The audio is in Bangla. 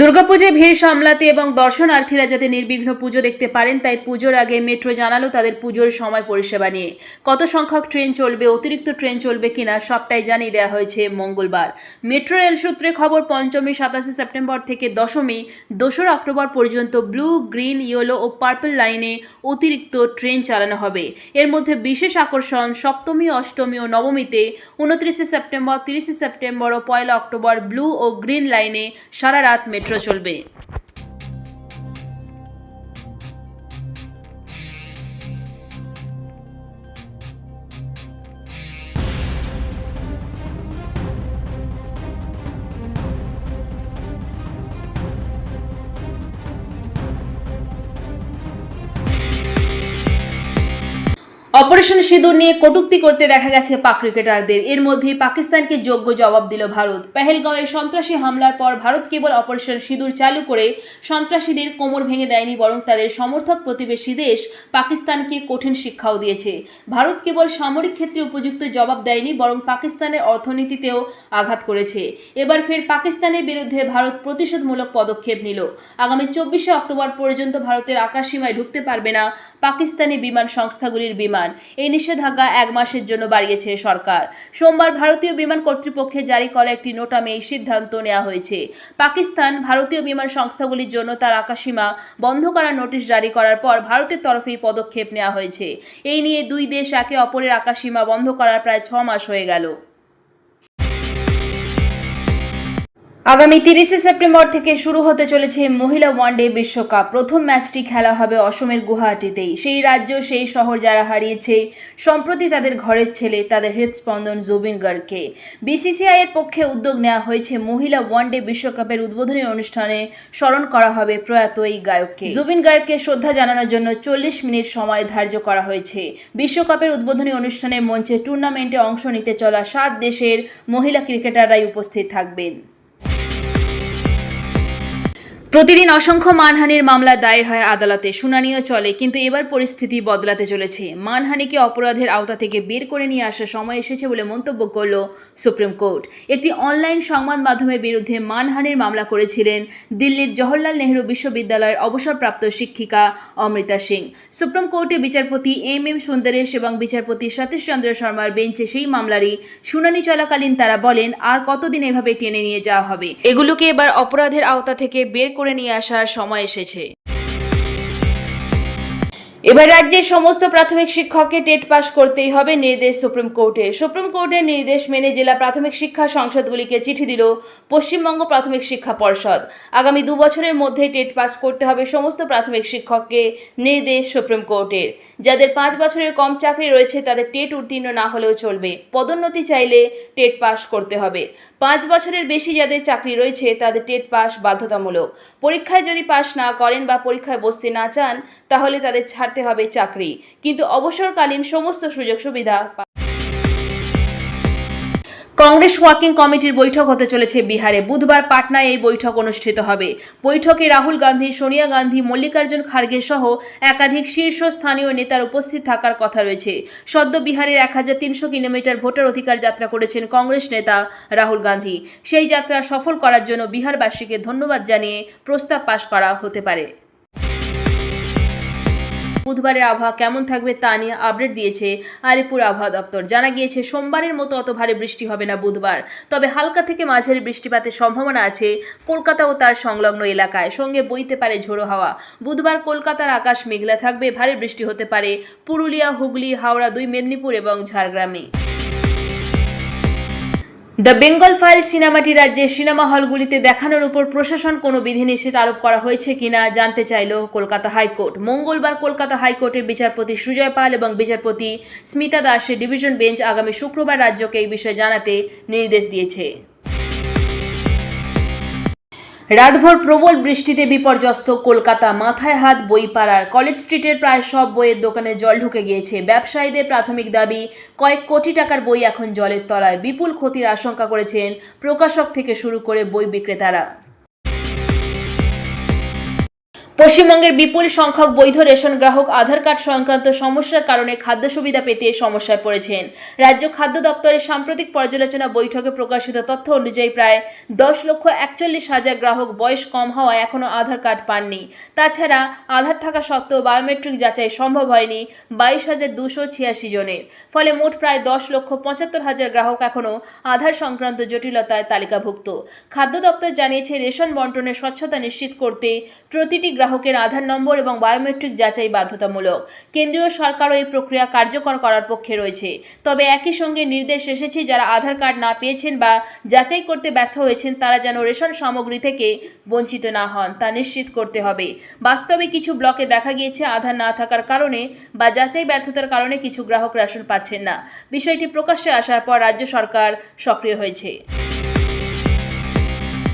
দুর্গাপুজোয় ভিড় সামলাতে এবং দর্শনার্থীরা যাতে নির্বিঘ্ন পুজো দেখতে পারেন, তাই পুজোর আগে মেট্রো জানালো তাদের পুজোর সময় পরিষেবা নিয়ে। কত সংখ্যক ট্রেন চলবে, অতিরিক্ত ট্রেন চলবে কিনা সবটাই জানিয়ে দেওয়া হয়েছে মঙ্গলবার। মেট্রো রেল সূত্রে খবর, পঞ্চমী, সাতাশে সেপ্টেম্বর থেকে দশমী, দোসরা অক্টোবর পর্যন্ত ব্লু, গ্রিন, ইয়েলো ও পার্পল লাইনে অতিরিক্ত ট্রেন চালানো হবে। এর মধ্যে বিশেষ আকর্ষণ সপ্তমী, অষ্টমী ও নবমীতে উনত্রিশে সেপ্টেম্বর, তিরিশে সেপ্টেম্বর ও পয়লা অক্টোবর ব্লু ও গ্রিন লাইনে সারা রাত মেট্রো চলবে। অপারেশন সিঁদুর নিয়ে কটূক্তি করতে দেখা গেছে পাক ক্রিকেটারদের। এর মধ্যে পাকিস্তানকে যোগ্য জবাব দিল ভারত। পেহেলগাঁওয়ে সন্ত্রাসী হামলার পর ভারত কেবল অপারেশন সিঁদুর চালু করে সন্ত্রাসীদের কোমর ভেঙে দেয়নি, বরং তাদের সমর্থক প্রতিবেশী দেশ পাকিস্তানকে কঠিন শিক্ষাও দিয়েছে। ভারত কেবল সামরিক ক্ষেত্রে উপযুক্ত জবাব দেয়নি, বরং পাকিস্তানের অর্থনীতিতেও আঘাত করেছে। এবার ফের পাকিস্তানের বিরুদ্ধে ভারত প্রতিশোধমূলক পদক্ষেপ নিল। আগামী চব্বিশে অক্টোবর পর্যন্ত ভারতের আকাশসীমায় ঢুকতে পারবে না পাকিস্তানি বিমান সংস্থাগুলির বিমান। এই নিষেধাজ্ঞা এক মাসের জন্য বাড়িয়েছে সরকার। সোমবার ভারতীয় বিমান কর্তৃপক্ষে জারি করা একটি নোটামে এই সিদ্ধান্ত নেওয়া হয়েছে। পাকিস্তান ভারতীয় বিমান সংস্থাগুলির জন্য তার আকাশসীমা বন্ধ করার নোটিশ জারি করার পর ভারতের তরফে এই পদক্ষেপ নেওয়া হয়েছে। এই নিয়ে দুই দেশ একে অপরের আকাশসীমা বন্ধ করার প্রায় ছ মাস হয়ে গেল। আগামী তিরিশে সেপ্টেম্বর থেকে শুরু হতে চলেছে মহিলা ওয়ানডে বিশ্বকাপ। প্রথম ম্যাচটি খেলা হবে অসমের গুয়াহাটিতেই। সেই রাজ্য, সেই শহর যারা হারিয়েছে, সম্প্রতি তাদের ঘরের ছেলে, তাদের হৃদস্পন্দন জুবিন গার্গকে। বিসিসিআই এর পক্ষে উদ্যোগ নেওয়া হয়েছে মহিলা ওয়ানডে বিশ্বকাপের উদ্বোধনী অনুষ্ঠানে স্মরণ করা হবে প্রয়াত এই গায়ককে। জুবিন গার্গকে শ্রদ্ধা জানানোর জন্য চল্লিশ মিনিট সময় ধার্য করা হয়েছে। বিশ্বকাপের উদ্বোধনী অনুষ্ঠানের মঞ্চে টুর্নামেন্টে অংশ নিতে চলা সাত দেশের মহিলা ক্রিকেটাররাই উপস্থিত থাকবেন। প্রতিদিন অসংখ্য মানহানির মামলা দায়ের হয় আদালতে, শুনানিও চলে, কিন্তু এবার পরিস্থিতি বদলাতে চলেছে। মানহানিকে অপরাধের আওতা থেকে বের করে নিয়ে আসার সময় এসেছে বলে মন্তব্য করল সুপ্রিম কোর্ট। একটি অনলাইন সংবাদ মাধ্যমের বিরুদ্ধে মানহানির মামলা করেছিলেন দিল্লির জওহরলাল নেহরু বিশ্ববিদ্যালয়ের অবসরপ্রাপ্ত শিক্ষিকা অমৃতা সিং। সুপ্রিম কোর্টে বিচারপতি এম এম সুন্দরেশ এবং বিচারপতি সতীশ চন্দ্র শর্মার বেঞ্চে সেই মামলারই শুনানি চলাকালীন তারা বলেন, আর কতদিন এভাবে টেনে নিয়ে যাওয়া হবে? এগুলোকে এবার অপরাধের আওতা থেকে বের করে নিয়ে আসার সময় এসেছে। এবার রাজ্যের সমস্ত প্রাথমিক শিক্ষককে টেট পাস করতেই হবে নির্দেশ সুপ্রিম কোর্টে। সুপ্রিম কোর্টের নির্দেশ মেনে জেলা প্রাথমিক শিক্ষা সংসদগুলিকে চিঠি দিল পশ্চিমবঙ্গ প্রাথমিক শিক্ষা পর্ষদ। আগামী দু বছরের মধ্যে টেট পাস করতে হবে সমস্ত প্রাথমিক শিক্ষককে, নির্দেশ সুপ্রিম কোর্টের। যাদের পাঁচ বছরের কম চাকরি রয়েছে, তাদের টেট উত্তীর্ণ না হলেও চলবে। পদোন্নতি চাইলে টেট পাস করতে হবে। পাঁচ বছরের বেশি যাদের চাকরি রয়েছে, তাদের টেট পাস বাধ্যতামূলক। পরীক্ষায় যদি পাস না করেন বা পরীক্ষায় বসতে না চান, তাহলে তাদের ছাড়তে হবে চাকরি। কিন্তু অবসরকালীন সমস্ত সুযোগ সুবিধা কংগ্রেস ওয়ার্কিং কমিটির বৈঠক হতে চলেছে বিহারে। বুধবার পাটনায় এই বৈঠক অনুষ্ঠিত হবে। বৈঠকে রাহুল গান্ধী, সোনিয়া গান্ধী, মল্লিকার্জুন খার্গে সহ একাধিক শীর্ষস্থানীয় নেতার উপস্থিত থাকার কথা রয়েছে। সদ্য বিহারের এক হাজার তিনশো কিলোমিটার ভোটার অধিকার যাত্রা করেছেন কংগ্রেস নেতা রাহুল গান্ধী। সেই যাত্রা সফল করার জন্য বিহারবাসীকে ধন্যবাদ জানিয়ে প্রস্তাব পাশ করা হতে পারে। বুধবারের আবহাওয়া কেমন থাকবে তা নিয়ে আপডেট দিয়েছে আলিপুর আবহাওয়া দপ্তর। জানা গিয়েছে, সোমবারের মতো অত ভারী বৃষ্টি হবে না বুধবার। তবে হালকা থেকে মাঝারি বৃষ্টিপাতের সম্ভাবনা আছে কলকাতা ও তার সংলগ্ন এলাকায়। সঙ্গে বইতে পারে ঝোড়ো হাওয়া। বুধবার কলকাতার আকাশ মেঘলা থাকবে, ভারী বৃষ্টি হতে পারে। পুরুলিয়া, হুগলি, হাওড়া, দুই মেদিনীপুর এবং ঝাড়গ্রামে। দ্য বেঙ্গল ফাইল সিনেমাটি রাজ্যের সিনেমা হলগুলিতে দেখানোর উপর প্রশাসন কোনো বিধিনিষেধ আরোপ করা হয়েছে কিনা জানতে চাইল কলকাতা হাইকোর্ট। মঙ্গলবার কলকাতা হাইকোর্টের বিচারপতি সুজয় পাল এবং বিচারপতি স্মিতা দাসের ডিভিশন বেঞ্চ আগামী শুক্রবার রাজ্যকে এই বিষয়ে জানাতে নির্দেশ দিয়েছে। রাতভর প্রবল বৃষ্টিতে বিপর্যস্ত কলকাতা মাথায় হাত বই পাড়ার কলেজ স্ট্রিটের প্রায় সব বইয়ের দোকানে জল ঢুকে গিয়েছে। ব্যবসায়ীদের প্রাথমিক দাবি, কয়েক কোটি টাকার বই এখন জলের তলায়। বিপুল ক্ষতির আশঙ্কা করেছেন প্রকাশক থেকে শুরু করে বই বিক্রেতারা। পশ্চিমবঙ্গের বিপুল সংখ্যক বৈধ রেশন গ্রাহক আধার কার্ড সংক্রান্ত সমস্যার কারণে খাদ্য সুবিধা পেতে সমস্যায় পড়েছেন। রাজ্য খাদ্য দপ্তরের সাম্প্রতিক পর্যালোচনা বৈঠকে প্রকাশিত তথ্য অনুযায়ী প্রায় দশ লক্ষ একচল্লিশ হাজার গ্রাহক বয়স কম হওয়ায় এখনও আধার কার্ড পাননি। তাছাড়া আধার থাকা সত্ত্বেও বায়োমেট্রিক যাচাই সম্ভব হয়নি বাইশ হাজার দুশো ছিয়াশি জনের। ফলে মোট প্রায় দশ লক্ষ পঁচাত্তর হাজার গ্রাহক এখনও আধার সংক্রান্ত জটিলতায় তালিকাভুক্ত। খাদ্য দপ্তর জানিয়েছে, রেশন বন্টনের স্বচ্ছতা নিশ্চিত করতে প্রতিটি গ্রাহকের আধার নম্বর এবং বায়োমেট্রিক যাচাই বাধ্যতামূলক। কেন্দ্রীয় সরকারও এই প্রক্রিয়া কার্যকর করার পক্ষে রয়েছে। তবে একই সঙ্গে নির্দেশ এসেছে, যারা আধার কার্ড না পেয়েছেন বা যাচাই করতে ব্যর্থ হয়েছেন, তারা যেন রেশন সামগ্রী থেকে বঞ্চিত না হন, তা নিশ্চিত করতে হবে। বাস্তবে কিছু ব্লকে দেখা গিয়েছে, আধার না থাকার কারণে বা যাচাই ব্যর্থতার কারণে কিছু গ্রাহক রেশন পাচ্ছেন না। বিষয়টি প্রকাশ্যে আসার পর রাজ্য সরকার সক্রিয় হয়েছে।